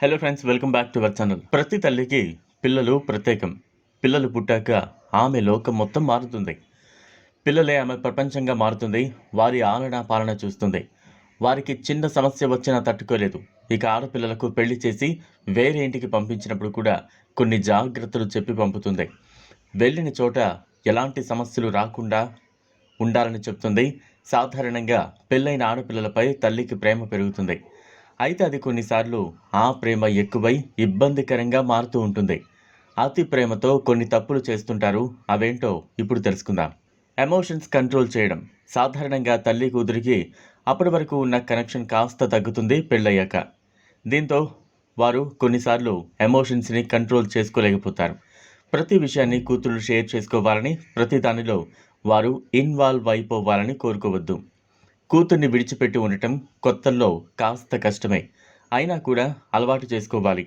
Hello friends welcome back to our channel ప్రతి తల్లికి పిల్లలు ప్రత్యేకం. పిల్లలు పుట్టాక ఆమె లోకం మొత్తం మారుతుంది. పిల్లలే ఆమె ప్రపంచంగా మారుతుంది. వారి ఆలన పాలన చూస్తుంది. వారికి చిన్న సమస్య వచ్చినా తట్టుకోలేదు. ఇక ఆడపిల్లలకు పెళ్ళి చేసి వేరే ఇంటికి పంపించినప్పుడు కూడా కొన్ని జాగ్రత్తలు చెప్పి పంపుతుంది. వెళ్ళిన చోట ఎలాంటి సమస్యలు రాకుండా ఉండాలని చెప్తుంది. సాధారణంగా పెళ్ళైన ఆడపిల్లలపై తల్లికి ప్రేమ పెరుగుతుంది. అయితే అది కొన్నిసార్లు ఆ ప్రేమ ఎక్కువై ఇబ్బందికరంగా మారుతూ ఉంటుంది. అతి ప్రేమతో కొన్ని తప్పులు చేస్తుంటారు. అవేంటో ఇప్పుడు తెలుసుకుందాం. ఎమోషన్స్ కంట్రోల్ చేయడం. సాధారణంగా తల్లి కూతురికి అప్పటి వరకు ఉన్న కనెక్షన్ కాస్త తగ్గుతుంది పెళ్ళయ్యాక. దీంతో వారు కొన్నిసార్లు ఎమోషన్స్ని కంట్రోల్ చేసుకోలేకపోతారు. ప్రతి విషయాన్ని కూతురు షేర్ చేసుకోవాలని ప్రతి దానిలో వారు ఇన్వాల్వ్ అయిపోవాలని కోరుకోవద్దు. కూతుర్ని విడిచిపెట్టి ఉండటం కొత్తల్లో కాస్త కష్టమే. అయినా కూడా అలవాటు చేసుకోవాలి.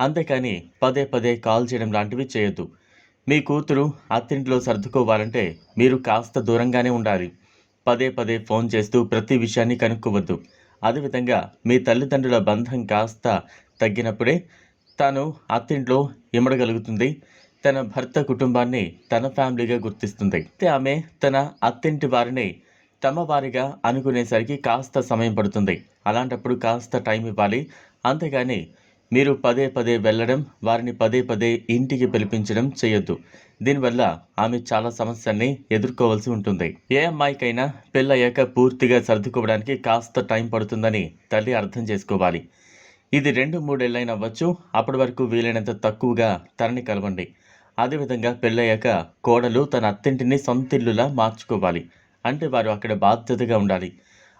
అంతేకాని పదే పదే కాల్ చేయడం లాంటివి చేయొద్దు. మీ కూతురు అత్తింట్లో సర్దుకోవాలంటే మీరు కాస్త దూరంగానే ఉండాలి. పదే పదే ఫోన్ చేస్తూ ప్రతి విషయాన్ని కనుక్కోవద్దు. అదేవిధంగా మీ తల్లిదండ్రుల బంధం కాస్త తగ్గినప్పుడే తాను అత్తింట్లో ఇమడగలుగుతుంది. తన భర్త కుటుంబాన్ని తన ఫ్యామిలీగా గుర్తిస్తుంది. అయితే ఆమె తన అత్తింటి వారిని తమ వారిగా అనుకునేసరికి కాస్త సమయం పడుతుంది. అలాంటప్పుడు కాస్త టైం ఇవ్వాలి. అంతేగాని మీరు పదే పదే వెళ్ళడం వారిని పదే పదే ఇంటికి పిలిపించడం చేయొద్దు. దీనివల్ల ఆమె చాలా సమస్యల్ని ఎదుర్కోవాల్సి ఉంటుంది. ఏ అమ్మాయికైనా పెళ్ళయ్యాక పూర్తిగా సర్దుకోవడానికి కాస్త టైం పడుతుందని తల్లి అర్థం చేసుకోవాలి. ఇది రెండు మూడేళ్ళైనా అవ్వచ్చు. అప్పటి వరకు వీలైనంత తక్కువగా తనని కలవండి. అదేవిధంగా పెళ్ళయ్యాక కోడలు తన అత్తింటిని సొంతిల్లులా మార్చుకోవాలి. అంటే వారు అక్కడ బాధ్యతగా ఉండాలి.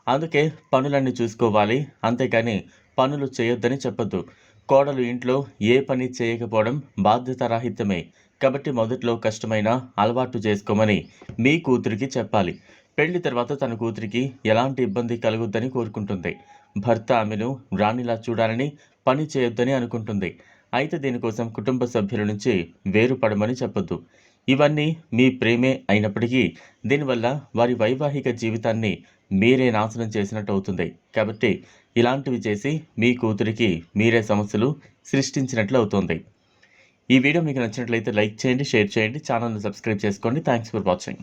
అందుకే పనులన్నీ చూసుకోవాలి. అంతేకాని పనులు చేయొద్దని చెప్పొద్దు. కోడలు ఇంట్లో ఏ పని చేయకపోవడం బాధ్యతారాహిత్యమే. కాబట్టి మొదట్లో కష్టమైన అలవాటు చేసుకోమని మీ కూతురికి చెప్పాలి. పెళ్ళి తర్వాత తన కూతురికి ఎలాంటి ఇబ్బంది కలగొద్దని కోరుకుంటుంది. భర్త ఆమెను రాణిలా చూడాలని పని చేయొద్దని అనుకుంటుంది. అయితే దీనికోసం కుటుంబ సభ్యుల నుంచి వేరుపడమని చెప్పొద్దు. ఇవన్నీ మీ ప్రేమే అయినప్పటికీ దీనివల్ల వారి వైవాహిక జీవితాన్ని మీరే నాశనం చేసినట్టు అవుతుంది. కాబట్టి ఇలాంటివి చేసి మీ కూతురికి మీరే సమస్యలు సృష్టించినట్లు అవుతుంది. ఈ వీడియో మీకు నచ్చినట్లయితే లైక్ చేయండి షేర్ చేయండి ఛానల్ని సబ్స్క్రైబ్ చేసుకోండి. Thanks for watching